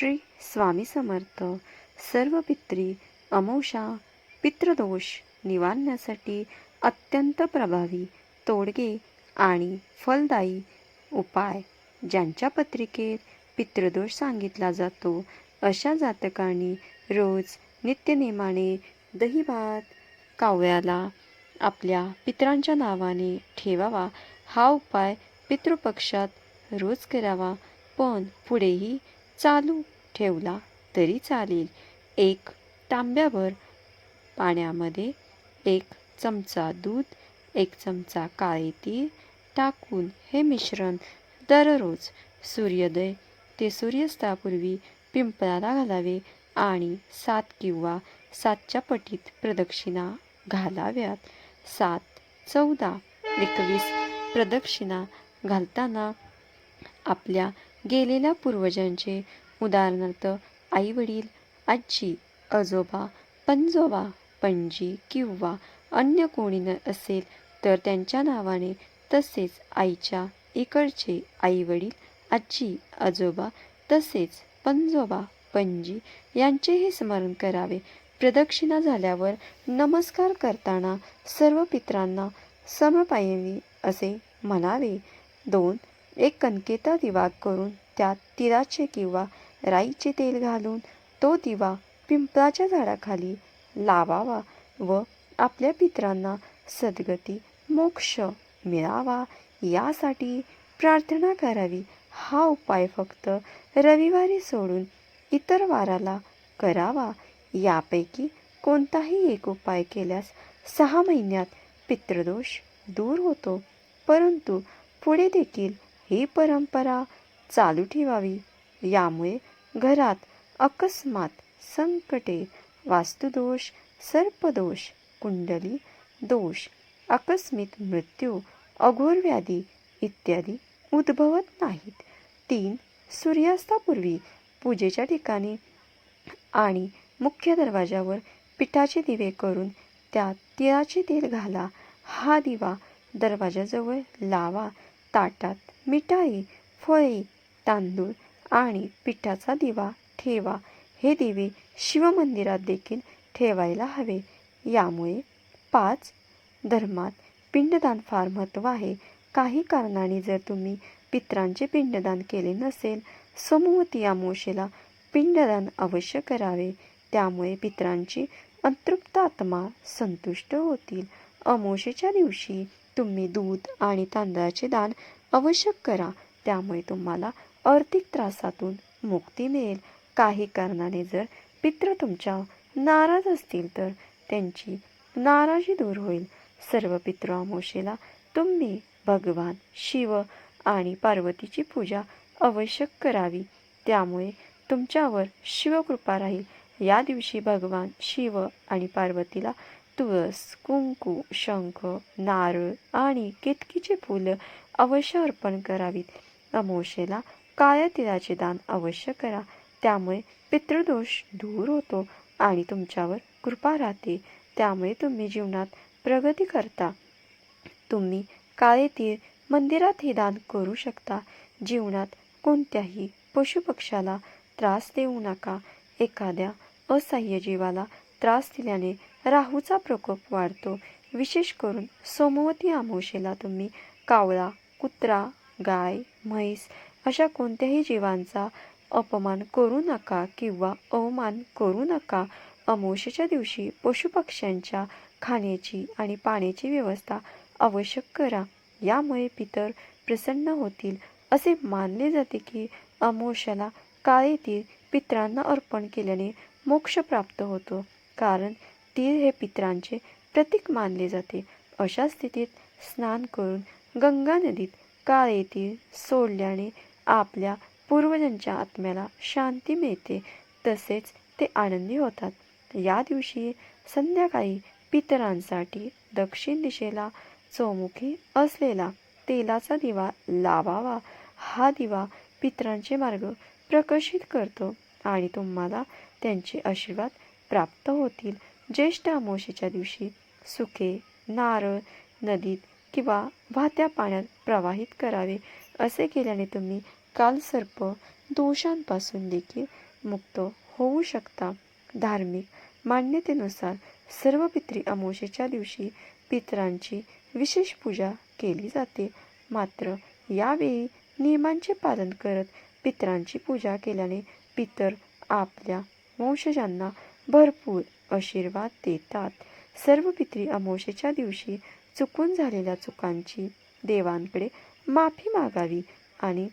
श्री स्वामी समर्थ. सर्व पित्री अमोषा पितृदोष निवारण्यासाठी अत्यंत प्रभावी तोडगे आणि फलदायी उपाय ज्यांच्या पत्रिकेत पितृदोष सांगितला जातो अशा जातकांनी रोज नित्यनेमाने दही भात काव्याला आपल्या पितरांच्या नावाने ठेवावा. हा उपाय पितृपक्षात रोज करावा पण पुढेही चालू ठेवला तरी चालेल. एक तांब्याभर पाण्यामध्ये एक चमचा दूध एक चमचा काळे तीळ टाकून हे मिश्रण दररोज सूर्योदय ते सूर्यास्तापूर्वी पिंपळाला घालावे आणि सात किंवा सातच्या पटीत प्रदक्षिणा घालाव्यात. सात चौदा एकवीस प्रदक्षिणा घालताना आपल्या गेलेल्या पूर्वजांचे. उदाहरणार्थ आईवडील आजी आजोबा पंजोबा पणजी किंवा अन्य कोणी न असेल तर त्यांच्या नावाने तसेच आईच्या इकडचे आईवडील आजी आजोबा तसेच पंजोबा पणजी यांचेही स्मरण करावे. प्रदक्षिणा झाल्यावर नमस्कार करताना सर्व पित्रांना समपायनी असे म्हणावे. दोन एक कणकेचा दिवा करून त्यात तिळाचे किंवा राईचे तेल घालून तो दिवा पिंपळाच्या झाडाखाली लावावा व आपल्या पित्रांना सद्गती मोक्ष मिळावा यासाठी प्रार्थना करावी. हा उपाय फक्त रविवारी सोडून इतर वाराला करावा. यापैकी कोणताही एक उपाय केल्यास सहा महिन्यात पितृदोष दूर होतो. परंतु पुढे देखील ही परंपरा चालू ठेवावी. यामुळे घरात अकस्मात संकटे वास्तुदोष सर्पदोष कुंडली दोष आकस्मिक मृत्यू अघोर व्याधी इत्यादी उद्भवत नाहीत. तीन सूर्यास्तापूर्वी पूजेच्या ठिकाणी आणि मुख्य दरवाजावर पिठाचे दिवे करून त्यात तिळाचे तेल घाला. हा दिवा दरवाजाजवळ लावा. ताटात मिठाई फळे तांदूळ आणि पिठाचा दिवा ठेवा. हे दिवे शिवमंदिरात देखील ठेवायला हवे. यामुळे पाच धर्मात पिंडदान फार महत्त्व आहे. काही कारणाने जर तुम्ही पित्रांचे पिंडदान केले नसेल समूहती अमोशेला पिंडदान अवश्य करावे. त्यामुळे पित्रांची अंतृप्त आत्मा संतुष्ट होतील. अमोशेच्या दिवशी तुम्ही दूध आणि तांदळाचे दान आवश्यक करा. त्यामुळे तुम्हाला आर्थिक त्रासातून मुक्ती मिळेल. काही कारणाने जर पित्र तुमच्या नाराज असतील तर त्यांची नाराजी दूर होईल. सर्व पितृ अमावस्येला तुम्ही भगवान शिव आणि पार्वतीची पूजा आवश्यक करावी. त्यामुळे तुमच्यावर शिवकृपा राहील. या दिवशी भगवान शिव आणि पार्वतीला तुळस कुंकू शंख नारळ आणि केतकीची फुलं अवश्य अर्पण करावीत. अमोशेला काळ्या तिळाचे दान अवश्य करा. त्यामुळे पितृदोष दूर होतो आणि तुमच्यावर कृपा राहते. त्यामुळे तुम्ही जीवनात प्रगती करता. तुम्ही काळे तीळ मंदिरातही दान करू शकता. जीवनात कोणत्याही पशुपक्षाला त्रास देऊ नका. एखाद्या असह्य जीवाला त्रास दिल्याने राहूचा प्रकोप वाढतो. विशेष करून सोमवती अमावस्येला तुम्ही कावळा कुत्रा गाय म्हैस अशा कोणत्याही जीवांचा अपमान करू नका किंवा अवमान करू नका. अमोशेच्या दिवशी पशुपक्ष्यांच्या खाण्याची आणि पाण्याची व्यवस्था आवश्यक करा. यामुळे पितर प्रसन्न होतील असे मानले जाते की अमोशाला काळेतील पित्रांना अर्पण केल्याने मोक्ष प्राप्त होतो. कारण तीळ हे पित्रांचे प्रतीक मानले जाते. अशा स्थितीत स्नान करून गंगा नदीत काळे तीळ सोडल्याने आपल्या पूर्वजांच्या आत्म्याला शांती मिळते. तसेच ते आनंदी होतात. या दिवशी संध्याकाळी पितरांसाठी दक्षिण दिशेला चौमुखी असलेला तेलाचा दिवा लावावा. हा दिवा पितरांचे मार्ग प्रकाशित करतो आणि तुम्हाला त्यांचे आशीर्वाद प्राप्त होतील. ज्येष्ठ अमोशेच्या दिवशी सुके नारळ नदीत किंवा वाहत्या पाण्यात प्रवाहित करावे असे केल्याने तुम्ही कालसर्प दोषांपासून देखील मुक्त होऊ शकता. धार्मिक मान्यतेनुसार सर्व पितरी अमोशेच्या दिवशी पितरांची विशेष पूजा केली जाते. मात्र यावेळी नियमांचे पालन करत पितरांची पूजा केल्याने पितर आपल्या वंशजांना भरपूर आशीर्वाद देतात. सर्व पितरी अमोशेच्या दिवशी चुकून झालेल्या चुकांची देवांकडे माफी मागावी आणि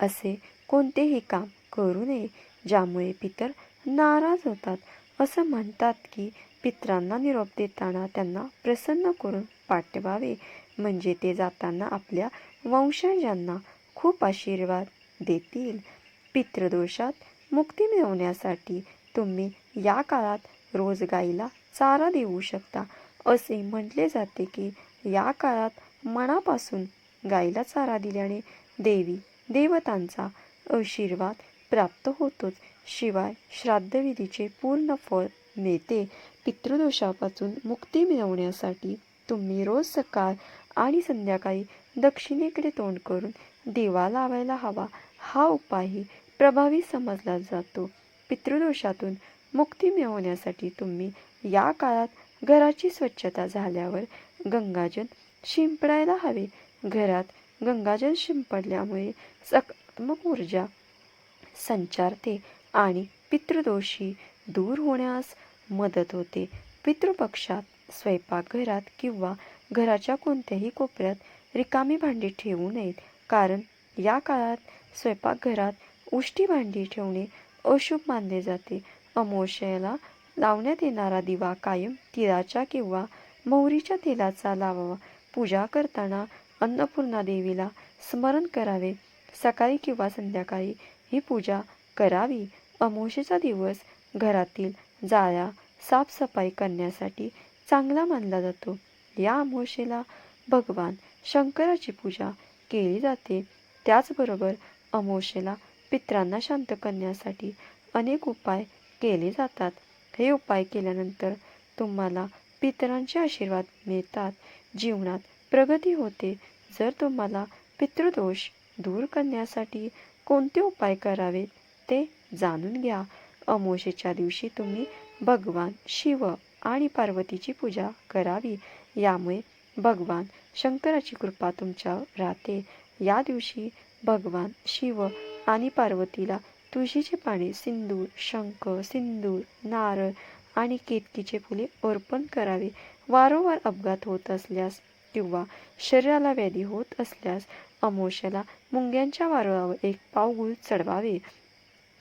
असे कोणतेही काम करू नये ज्यामुळे पितर नाराज होतात. असं म्हणतात की पितरांना निरोप देताना त्यांना प्रसन्न करून पाठवावे. म्हणजे ते जाताना आपल्या वंशजांना खूप आशीर्वाद देतील. पितृदोषात मुक्ती मिळवण्यासाठी तुम्ही या काळात रोज गाईला चारा देऊ शकता. असे म्हटले जाते की या काळात मनापासून गाईला चारा दिल्याने देवी देवतांचा आशीर्वाद प्राप्त होतोच. शिवाय श्राद्धविधीचे पूर्ण फळ मिळते. पितृदोषापासून मुक्ती मिळवण्यासाठी तुम्ही रोज सकाळ आणि संध्याकाळी दक्षिणेकडे तोंड करून दिवा लावायला हवा. हा उपायही प्रभावी समजला जातो. पितृदोषातून मुक्ती मिळवण्यासाठी तुम्ही या काळात घराची स्वच्छता झाल्यावर गंगाजल शिंपडायला हवे. घरात गंगाजल शिंपडल्यामुळे सकारात्मक ऊर्जा संचारते आणि पितृदोषी दूर होण्यास मदत होते. पितृपक्षात स्वयंपाकघरात किंवा घराच्या कोणत्याही कोपऱ्यात रिकामी भांडी ठेवू नयेत. कारण या काळात स्वयंपाकघरात उष्टी भांडी ठेवणे अशुभ मानले जाते. अमावस्येला लावण्यात येणारा दिवा कायम तिळाच्या किंवा मोहरीच्या तेलाचा लावावा. पूजा करताना अन्नपूर्णा देवीला स्मरण करावे. सकाळी किंवा संध्याकाळी ही पूजा करावी. अमावस्येचा दिवस घरातील जाळ्या साफसफाई करण्यासाठी चांगला मानला जातो. या अमावस्येला भगवान शंकराची पूजा केली जाते. त्याचबरोबर अमावस्येला पित्रांना शांत करण्यासाठी अनेक उपाय केले जातात. हे उपाय केल्यानंतर तुम्हाला पितरांचे आशीर्वाद मिळतात. जीवनात प्रगती होते. जर तुम्हाला पितृदोष दूर करण्यासाठी कोणते उपाय करावेत ते जाणून घ्या. अमोशेच्या दिवशी तुम्ही भगवान शिव आणि पार्वतीची पूजा करावी. यामुळे भगवान शंकराची कृपा तुमच्यावर राहते. या दिवशी भगवान शिव आणि पार्वतीला तुळशीचे पाणी सिंदूर शंख सिंदूर नारळ आणि केतकीचे फुले अर्पण करावे. वारंवार अपघात होत असल्यास किंवा शरीराला व्याधी होत असल्यास अमावस्याला मुंग्यांच्या वारुळावर एक पाव चढवावे.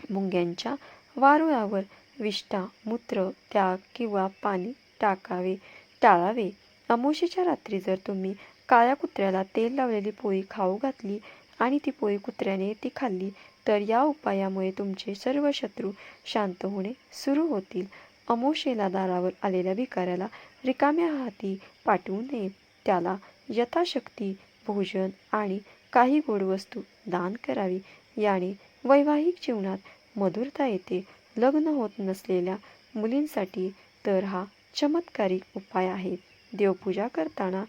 मुंग्यांच्या वारुळावर विष्ठा मूत्र त्याग किंवा पाणी टाकावे टाळावे. अमोशीच्या रात्री जर तुम्ही काळ्या कुत्र्याला तेल लावलेली पोळी खाऊ घातली आणि ती पोळी कुत्र्याने ती खाल्ली तर या उपायामुळे तुमचे सर्व शत्रू शांत होणे सुरू होतील. अमोशेला दारावर आलेल्या भिकाऱ्याला रिकाम्या हाती पाठवू नये. त्याला यथाशक्ती भोजन आणि काही गोड वस्तू दान करावी. याने वैवाहिक जीवनात मधुरता येते. लग्न होत नसलेल्या मुलींसाठी तर हा चमत्कारिक उपाय आहे. देवपूजा करताना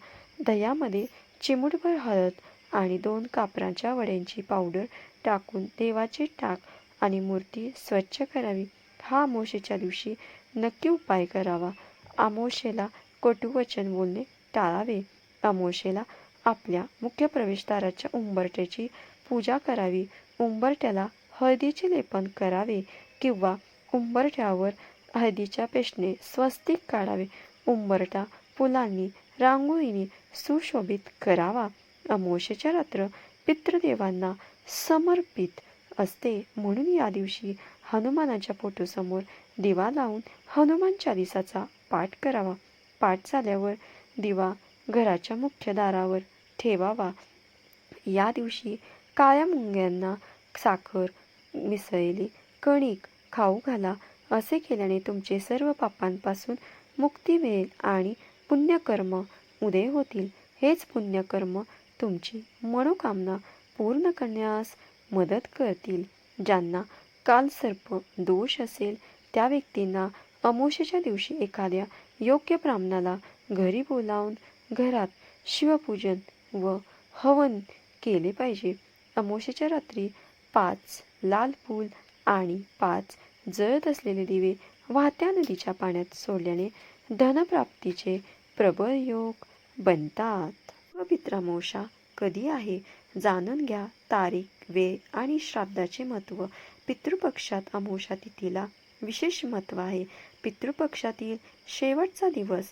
दह्यामध्ये चिमूटभर हळद आणि दोन कापराच्या वड्यांची पावडर टाकून देवाचे टाक आणि मूर्ती स्वच्छ करावी. हा अमोशेच्या दिवशी नक्की उपाय करावा. आमोशेला कटुवचन बोलणे टाळावे. अमोशेला आपल्या मुख्य प्रवेशद्वाराच्या उंबरट्याची पूजा करावी. उंबरट्याला हळदीचे लेपन करावे किंवा उंबरठ्यावर हळदीच्या पेशने स्वस्तिक काढावे. उंबरटा फुलांनी रांगोळीने सुशोभित करावा. अमोशेच्या रात्र पितृदेवांना समर्पित असते. म्हणून या दिवशी हनुमानाच्या फोटोसमोर दिवा लावून हनुमान चालिसाचा पाठ करावा. पाठ झाल्यावर दिवा घराच्या मुख्य दारावर ठेवावा. या दिवशी काळ्या मुंग्यांना साखर मिसळलेली कणिक खाऊ घाला. असे केल्याने तुमचे सर्व पापांपासून मुक्ती मिळेल आणि पुण्यकर्म उदय होतील. हेच पुण्यकर्म तुमची मनोकामना पूर्ण करण्यास मदत करतील. ज्यांना कालसर्प दोष असेल त्या व्यक्तींना अमोशेच्या दिवशी एखाद्या योग्य ब्राह्मणाला घरी बोलावून घरात शिवपूजन व हवन केले पाहिजे. अमोशेच्या रात्री पाच लाल फूल आणि पाच जळत असलेले दिवे वाहत्या नदीच्या पाण्यात सोडल्याने धनप्राप्तीचे प्रबळ योग बनतात. पित्रामोषा कधी आहे? जाणून घ्या तारीख वेळ आणि श्राद्धाचे महत्त्व. पितृपक्षात अमोषा तिथीला विशेष महत्त्व आहे. पितृपक्षातील शेवटचा दिवस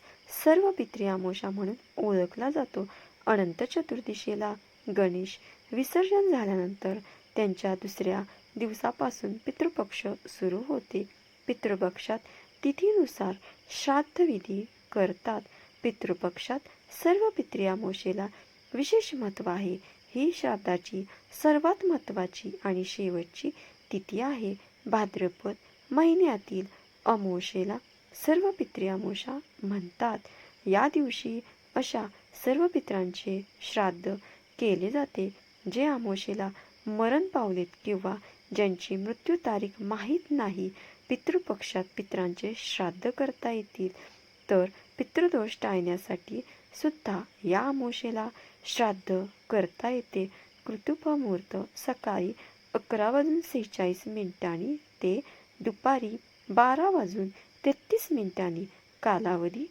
सर्व पित्री अमोषा म्हणून ओळखला जातो. अनंत चतुर्दशीला गणेश विसर्जन झाल्यानंतर त्यांच्या दुसऱ्या दिवसापासून पितृपक्ष सुरू होते. पितृपक्षात तिथीनुसार श्राद्धविधी करतात. पितृपक्षात सर्व पित्री अमावस्येला विशेष महत्त्व आहे. ही श्राद्धाची सर्वात महत्त्वाची आणि शेवटची तिथी आहे. भाद्रपद महिन्यातील अमोशेला सर्व पित्री म्हणतात. या दिवशी अशा सर्व पित्रांचे श्राद्ध केले जाते जे आमोशेला मरण पावलेत किंवा ज्यांची मृत्यू तारीख माहीत नाही पितृपक्षात पित्रांचे श्राद्ध करता येतील. तर पितृदोष टाळण्यासाठी सुद्धा या अमोशेला श्राद्ध करता येते. कृतुपमुहूर्त सकाळी अकरा वाजून सेहेचाळीस मिनिटांनी ते दुपारी बारा वाजून तेहतीस मिनिटांनी कालावधी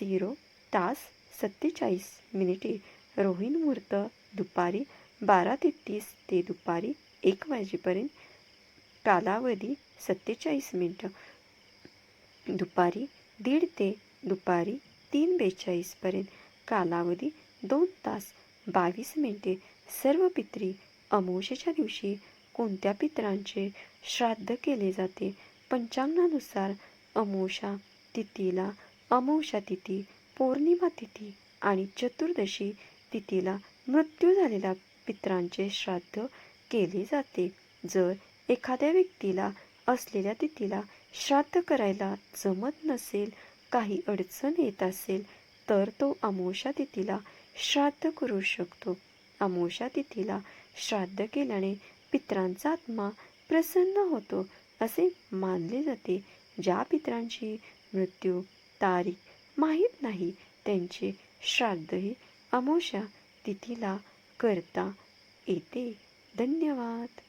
झिरो तास सत्तेचाळीस मिनिटे. रोहिण मुहूर्त दुपारी बारा तेहतीस ते दुपारी एक वाजेपर्यंत कालावधी सत्तेचाळीस मिनटं. दुपारी दीड ते दुपारी तीन बेचाळीसपर्यंत कालावधी दोन तास बावीस मिनिटे सर्व पित्री अमोशेच्या दिवशी कोणत्या पित्रांचे श्राद्ध केले जाते? पंचांगानुसार अमोषा तिथीला अमोषा तिथी पौर्णिमा तिथी आणि चतुर्दशी तिथीला मृत्यू झालेल्या पित्रांचे श्राद्ध केले जाते. जर एखाद्या व्यक्तीला असलेल्या तिथीला श्राद्ध करायला जमत नसेल काही अडचण येत असेल तर तो अमोशा तिथीला श्राद्ध करू शकतो. अमोशा तिथीला श्राद्ध केल्याने पित्रांचा आत्मा प्रसन्न होतो असे मानले जाते. ज्या पित्रांची मृत्यू तारीख माहीत नाही त्यांचे श्राद्धही अमोशा तिथीला करता येते. धन्यवाद.